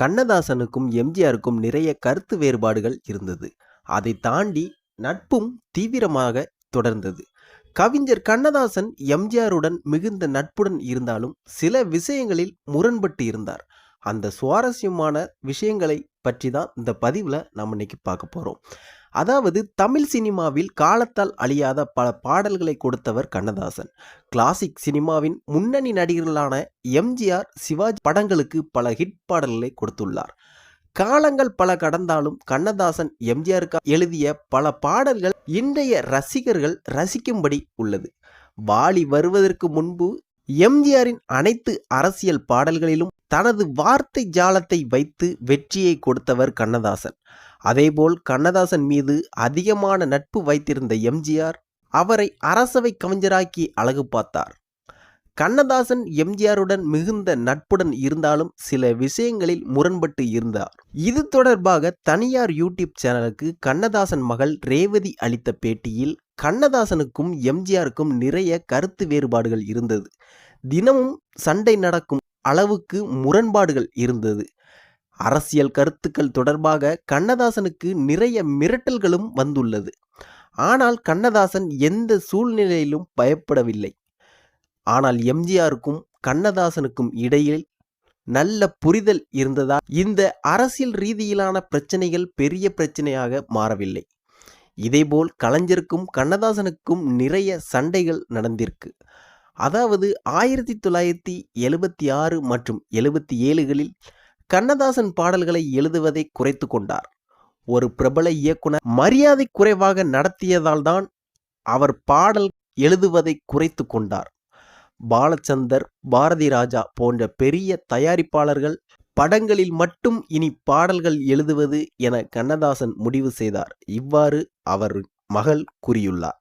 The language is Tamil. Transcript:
கண்ணதாசனுக்கும் எம்ஜிஆருக்கும் நிறைய கருத்து வேறுபாடுகள் இருந்தது. அதை தாண்டி நட்பும் தீவிரமாக தொடர்ந்தது. கவிஞர் கண்ணதாசன் எம்ஜிஆருடன் மிகுந்த நட்புடன் இருந்தாலும் சில விஷயங்களில் முரண்பட்டு இருந்தார். அந்த சுவாரஸ்யமான விஷயங்களை பற்றி தான் இந்த பதிவில் நம்ம இன்னைக்கு பார்க்க போகிறோம் அதாவது தமிழ் சினிமாவில் காலத்தால் அழியாத பல பாடல்களை கொடுத்தவர் கண்ணதாசன். கிளாசிக் சினிமாவின் முன்னணி நடிகர்களான எம்ஜிஆர் சிவாஜி படங்களுக்கு பல ஹிட் பாடல்களை கொடுத்துள்ளார். காலங்கள் பல கடந்தாலும் கண்ணதாசன் எம்ஜிஆருக்கு எழுதிய பல பாடல்கள் இன்றைய ரசிகர்கள் ரசிக்கும்படி உள்ளது. வாலி வருவதற்கு முன்பு எம்ஜிஆரின் அனைத்து அரசியல் பாடல்களிலும் தனது வார்த்தை ஜாலத்தை வைத்து வெற்றியை கொடுத்தவர் கண்ணதாசன். அதேபோல் கண்ணதாசன் மீது அதிகமான நட்பு வைத்திருந்த எம்ஜிஆர் அவரை அரசவை கவிஞராக்கி அழகு பார்த்தார். கண்ணதாசன் எம்ஜிஆருடன் மிகுந்த நட்புடன் இருந்தாலும் சில விஷயங்களில் முரண்பட்டு இருந்தார். இது தொடர்பாக தனியார் யூடியூப் சேனலுக்கு கண்ணதாசன் மகள் ரேவதி அளித்த பேட்டியில் கண்ணதாசனுக்கும் எம்ஜிஆருக்கும் நிறைய கருத்து வேறுபாடுகள் இருந்தது. தினமும் சண்டை நடக்கும் அளவுக்கு முரண்பாடுகள் இருந்தது. அரசியல் கருத்துக்கள் தொடர்பாக கண்ணதாசனுக்கு நிறைய மிரட்டல்களும் வந்துள்ளது. ஆனால் கண்ணதாசன் எந்த சூழ்நிலையிலும் பயப்படவில்லை. ஆனால் எம்ஜிஆருக்கும் கண்ணதாசனுக்கும் இடையில் நல்ல புரிதல் இருந்ததால் இந்த அரசியல் ரீதியிலான பிரச்சனைகள் பெரிய பிரச்சனையாக மாறவில்லை. இதேபோல் கலைஞருக்கும் கண்ணதாசனுக்கும் நிறைய சண்டைகள் நடந்திருக்கு. அதாவது ஆயிரத்தி தொள்ளாயிரத்தி எழுபத்தி ஆறு மற்றும் எழுபத்தி ஏழுகளில் கண்ணதாசன் பாடல்களை எழுதுவதை குறைத்து கொண்டார். ஒரு பிரபல இயக்குனர் மரியாதை குறைவாக நடத்தியதால் தான் அவர் பாடல் எழுதுவதை குறைத்து கொண்டார். பாலச்சந்தர் பாரதி ராஜா போன்ற பெரிய தயாரிப்பாளர்கள் படங்களில் மட்டும் இனி பாடல்கள் எழுதுவது என கண்ணதாசன் முடிவு செய்தார். இவ்வாறு அவர் மகள் கூறியுள்ளார்.